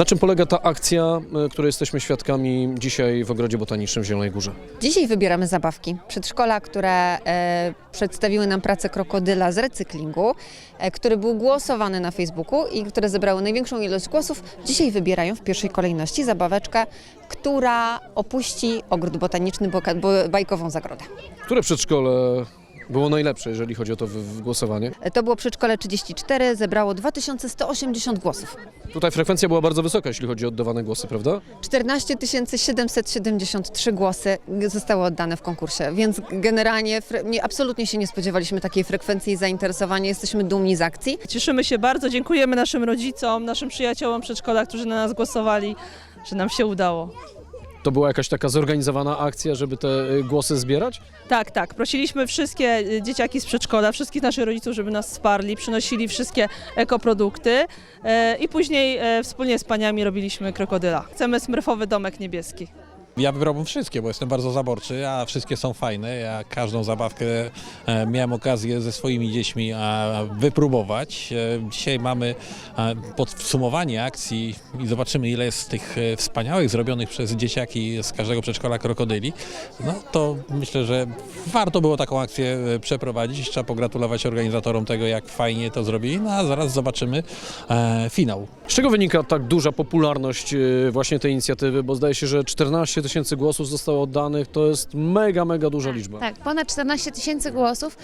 Na czym polega ta akcja, y, której jesteśmy świadkami dzisiaj w Ogrodzie Botanicznym w Zielonej Górze? Dzisiaj wybieramy zabawki. Przedszkola, które e, przedstawiły nam pracę krokodyla z recyklingu, e, który był głosowany na Facebooku i które zebrały największą ilość głosów, dzisiaj wybierają w pierwszej kolejności zabaweczkę, która opuści ogród botaniczny, bo- bajkową zagrodę. Które przedszkole było najlepsze, jeżeli chodzi o to głosowanie? To było przedszkole 34, zebrało 2180 głosów. Tutaj frekwencja była bardzo wysoka, jeśli chodzi o oddawane głosy, prawda? 14 773 głosy zostały oddane w konkursie, więc generalnie nie, absolutnie się nie spodziewaliśmy takiej frekwencji i zainteresowania. Jesteśmy dumni z akcji. Cieszymy się bardzo, dziękujemy naszym rodzicom, naszym przyjaciołom przedszkola, którzy na nas głosowali, że nam się udało. To była jakaś taka zorganizowana akcja, żeby te y, głosy zbierać? Tak, tak, prosiliśmy wszystkie y, dzieciaki z przedszkola, wszystkich naszych rodziców, żeby nas wsparli, przynosili wszystkie ekoprodukty e, i później wspólnie z paniami robiliśmy krokodyla. Chcemy smurfowy domek niebieski. Ja wybrałbym wszystkie, bo jestem bardzo zaborczy, a wszystkie są fajne. Ja każdą zabawkę e, miałem okazję ze swoimi dziećmi wypróbować. E, Dzisiaj mamy e, podsumowanie akcji i zobaczymy ile jest tych wspaniałych zrobionych przez dzieciaki z każdego przedszkola krokodyli. No to myślę, że warto było taką akcję przeprowadzić. Trzeba pogratulować organizatorom tego, jak fajnie to zrobili. No a zaraz zobaczymy finał. Z czego wynika tak duża popularność właśnie tej inicjatywy? Bo zdaje się, że 14 tysięcy głosów zostało oddanych. To jest mega, mega duża liczba. Tak, ponad 14 tysięcy głosów.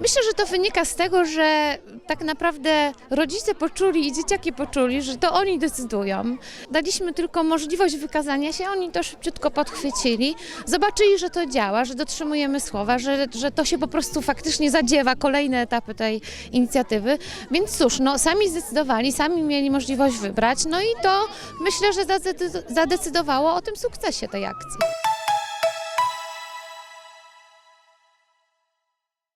Myślę, że to wynika z tego, że tak naprawdę rodzice poczuli i dzieciaki poczuli, że to oni decydują. Daliśmy tylko możliwość wykazania się, oni to szybciutko podchwycili. Zobaczyli, że to działa, że dotrzymujemy słowa, że, że to się po prostu faktycznie zadziewa kolejne etapy tej inicjatywy. Więc cóż, no sami zdecydowali, sami mieli możliwość wybrać, no i to myślę, że zadecy- zadecydowało o tym sukcesie tej akcji.